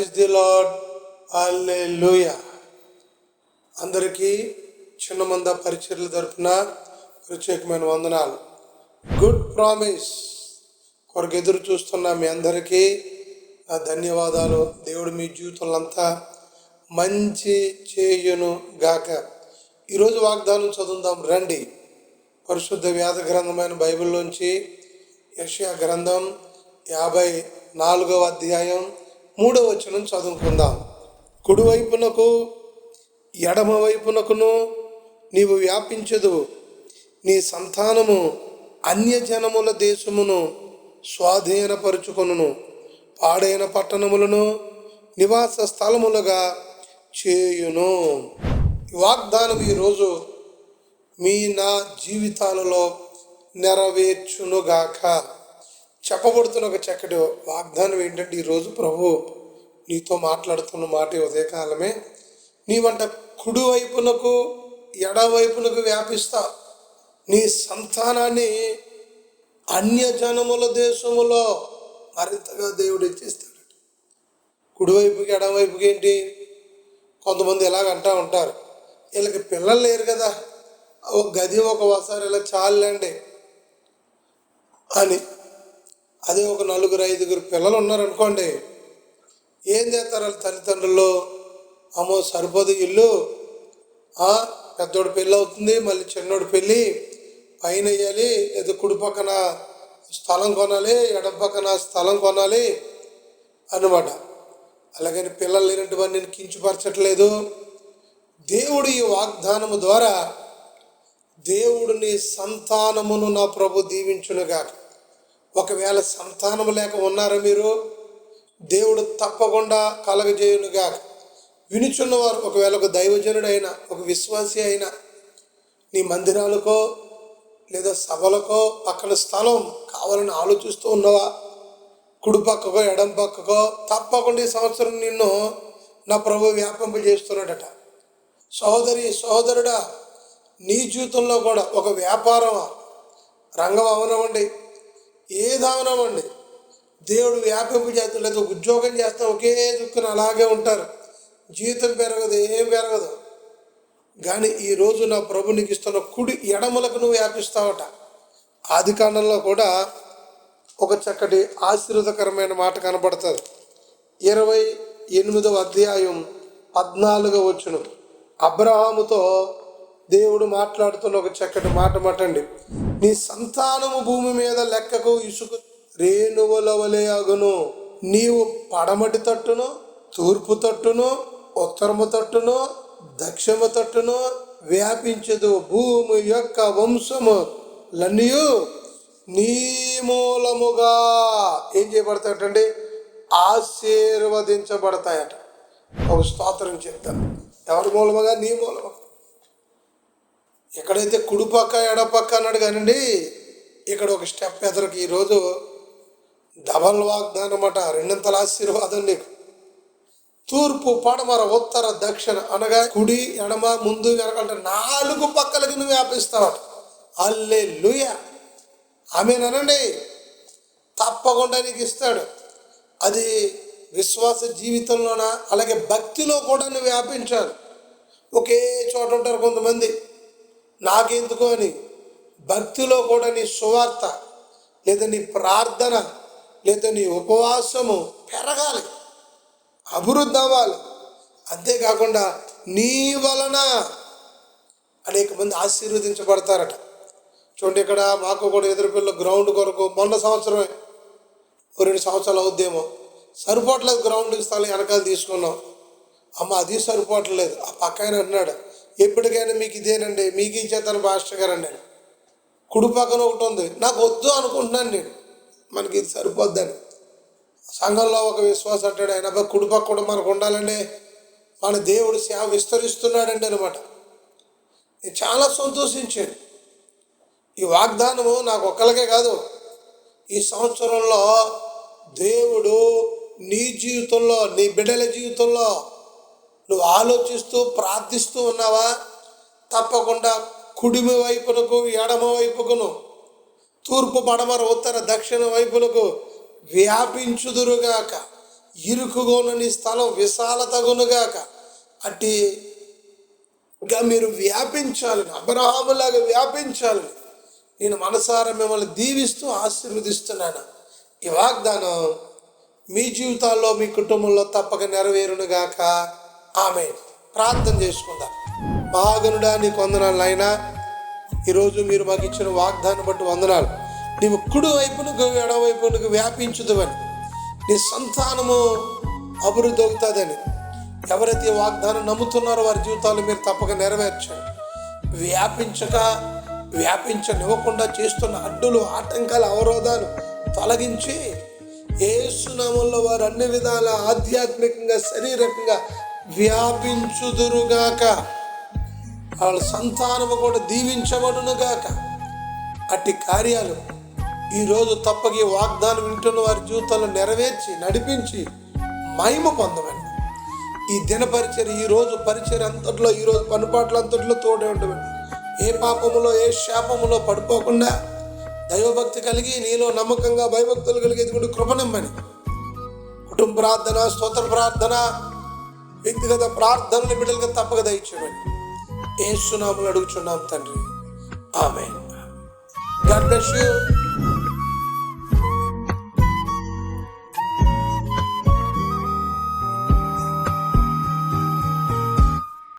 Praise the lord alleluia అందరికీ చిన్న మంద పరిచర్ల తరపున ప్రత్యేకమైన వందనాలు. గుడ్ ప్రామిస్ కొరకు ఎదురు చూస్తున్న మీ అందరికీ నా ధన్యవాదాలు. దేవుడు మీ జీవితంలో మంచి చేయును గాక. ఈరోజు వాగ్దానం చదువుదాం. రండి. పరిశుద్ధ వ్యాధ గ్రంథమైన బైబిల్లోంచి యషయా గ్రంథం యాభై నాలుగవ అధ్యాయం మూడవ వచనం చదువుకుందాం. కుడివైపునకు ఎడమ వైపునకును నీవు వ్యాపించదు. నీ సంతానము అన్యజనముల దేశమును స్వాధీనపరుచుకొనును. పాడైన పట్టణములను నివాస స్థలములుగా చేయును. ఈ వాగ్దానం ఈరోజు మీ నా జీవితాలలో నెరవేర్చునుగాక. చెప్పబడుతున్న ఒక చక్కటి వాగ్దానం ఏంటంటే ఈరోజు ప్రభు నీతో మాట్లాడుతున్న మాట ఈ ఉదయకాలమే. నీవంట కుడి వైపునకు ఎడవైపునకు వ్యాపిస్తా. నీ సంతానాన్ని అన్యజనముల దేశములో మరింతగా దేవుడు ఇచ్చేస్తాడు కుడివైపుకి ఎడవైపుకి ఏంటి? కొంతమంది ఎలాగ అంటూ ఉంటారు వీళ్ళకి పిల్లలు లేరు కదా. ఒక గది ఒక వసారు ఇలా చాలండి అని అదే ఒక నలుగురు ఐదుగురు పిల్లలు ఉన్నారనుకోండి ఏం చేస్తారు వాళ్ళ తల్లిదండ్రులు? అమ్మో సరిపోదు ఇల్లు. పెద్దోడు పెళ్ళి అవుతుంది మళ్ళీ చిన్నోడు పెళ్ళి. పైన వేయాలి లేదా కుడి పక్కన స్థలం కొనాలి ఎడం పక్కన స్థలం కొనాలి అన్నమాట. అలాగని పిల్లలు లేనటువంటి నేను కించుపరచట్లేదు. దేవుడు ఈ వాగ్దానము ద్వారా దేవుడిని సంతానమును నా ప్రభు దీవించునుగాక. ఒకవేళ సంతానము లేక ఉన్నారా మీరు దేవుడు తప్పకుండా కలగజేయునుగా వినుచున్నవారు ఒకవేళ ఒక దైవజనుడైనా ఒక విశ్వాసి అయినా నీ మందిరాలకో లేదా సభలకో పక్కన స్థలం కావాలని ఆలోచిస్తూ ఉన్నవా? కుడి పక్కకో ఎడం పక్కకో తప్పకుండా ఈ సంవత్సరం నిన్ను నా ప్రభు వ్యాపింప చేస్తున్నాడట. సహోదరి సహోదరుడా నీ జీవితంలో కూడా ఒక వ్యాపారం రంగం అవనవండి ఏ దావనం అండి? దేవుడు వ్యాపింపు చేస్తాడు లేదా ఉద్యోగం చేస్తా ఒకే దుక్కున అలాగే ఉంటారు. జీవితం పెరగదు ఏం పెరగదు. కానీ ఈరోజు నా ప్రభు నీకు ఇస్తున్న కుడి ఎడమలకు నువ్వు వ్యాపిస్తావట. ఆది కాండంలో కూడా ఒక చక్కటి ఆశీర్వదకరమైన మాట కనబడుతుంది. ఇరవై ఎనిమిదవ అధ్యాయం పద్నాలుగో వచ్చును అబ్రహాముతో దేవుడు మాట్లాడుతున్న ఒక చక్కటి మాట మాటండి. నీ సంతానము భూమి మీద లెక్కకు ఇసుక రేణువుల వలె అగును. నీవు పడమటి తట్టును తూర్పు తట్టును ఉత్తరము తట్టును దక్షిణ తట్టును వ్యాపించదు భూమి యొక్క వంశము. లన్నీయు నీ మూలముగా ఏం చేయబడతాయటండి? ఆశీర్వదించబడతాయట. ఒక స్తోత్రం చెప్తాను. ఎవరి మూలముగా? నీ మూలముగా. ఎక్కడైతే కుడిపక్క ఎడపక్క అన్నాడు కానండి ఇక్కడ ఒక స్టెప్ ఎదరికి ఈరోజు డబల్ వాగ్దానం అన్నమాట. రెండంతల ఆశీర్వాదం నీకు. తూర్పు పడమర ఉత్తర దక్షిణ అనగా కుడి ఎడమ ముందు వెనకంటే నాలుగు పక్కలకి నువ్వు వ్యాపిస్తావు అల్లే లుయ ఆమెనండి తప్పకుండా నీకు ఇస్తాడు. అది విశ్వాస జీవితంలోన? అలాగే భక్తిలో కూడా నువ్వు వ్యాపించాలి. ఒకే చోట ఉంటారు కొంతమంది. నాకెందుకు అని భక్తిలో కూడా నీ సువార్త లేదా నీ ప్రార్థన లేదా నీ ఉపవాసము పెరగాలి. అభివృద్ధి అవ్వాలి. అంతేకాకుండా నీ వలన అనేక మంది ఆశీర్వదించబడతారట. చూడండి ఇక్కడ మాకు కూడా ఎదురుపిల్ల గ్రౌండ్ కొరకు మొన్న సంవత్సరమే ఓ రెండు సంవత్సరాలు అవుద్దేమో. సరిపోవట్లేదు గ్రౌండ్ స్థలం వెనకాల తీసుకున్నాం. అమ్మ అది సరిపోవట్లేదు. ఆ పక్కన అన్నాడు ఎప్పటికైనా మీకు ఇదేనండి మీకు ఇచ్చేతాను భాస్టర్ గారు అన్నాడు కుడి పక్కన ఒకటి ఉంది. నాకు వద్దు అనుకుంటున్నాను నేను. మనకి ఇది సరిపోద్దని. సంఘంలో ఒక విశ్వాసం అంటాడు ఆయన కుడి పక్క కూడా మనకు ఉండాలండి. మన దేవుడు సేవ విస్తరిస్తున్నాడండి అనమాట నేను చాలా సంతోషించాను. ఈ వాగ్దానము నాకు ఒక్కరికే కాదు ఈ సంవత్సరంలో దేవుడు నీ జీవితంలో నీ బిడ్డల జీవితంలో నువ్వు ఆలోచిస్తూ ప్రార్థిస్తూ ఉన్నావా? తప్పకుండా కుడిమి వైపునకు ఎడమ వైపుకును. తూర్పు పడమర ఉత్తర దక్షిణ వైపులకు వ్యాపించుదురుగాక. ఇరుకుగోనని స్థలం విశాలతగునుగాక. అట్టి ఇంకా మీరు వ్యాపించాలని అబ్రహాములాగా వ్యాపించాలని నేను మనసారా మిమ్మల్ని దీవిస్తూ ఆశీర్వదిస్తున్నాను. ఈ వాగ్దానం మీ జీవితాల్లో మీ కుటుంబంలో తప్పక నెరవేరునుగాక. ఆమె ప్రార్థన చేసుకుందాం. మహాగనుడా నీకు వందనాలు అయినా ఈరోజు మీరు మాకు ఇచ్చిన వాగ్దానం బట్టి వందనాలు. నీవు కుడి వైపునకు ఎడవైపునకు వ్యాపించుదవని. నీ సంతానము అభివృద్ధి అవుతుందని. ఎవరైతే వాగ్దానం నమ్ముతున్నారో వారి జీవితాలు మీరు తప్పక నెరవేర్చండి. వ్యాపించక వ్యాపించనివ్వకుండా చేస్తున్న అడ్డులు ఆటంకాలు అవరోధాలు తొలగించి ఏసునామంలో వారు అన్ని విధాల ఆధ్యాత్మికంగా శారీరకంగా వ్యాపించుదురుగాక. వాళ్ళ సంతానము కూడా దీవించబడునుగాక. అట్టి కార్యాలు ఈరోజు తప్పకి వాగ్దానం వింటున్న వారి జీవితంలో నెరవేర్చి నడిపించి మహిమ పొందమని ఈ దిన పరిచయం ఈ రోజు పరిచయం అంతట్లో ఈ రోజు పనుపాట్ల అంతట్లో తోడే ఉండమని ఏ పాపములో ఏ శాపములో పడిపోకుండా దైవభక్తి కలిగి నీలో నమ్మకంగా భయభక్తులు కలిగి ఎదుగుడు కృపనమ్మని కుటుంబ ప్రార్థన స్తోత్ర ప్రార్థన వ్యక్తిగత ప్రార్థనలు బిడ్డలుగా తప్పక దయచేయండి ఏ అడుగుచున్నాం తండ్రి. ఆమె గాడ్ బ్లెస్ యూ.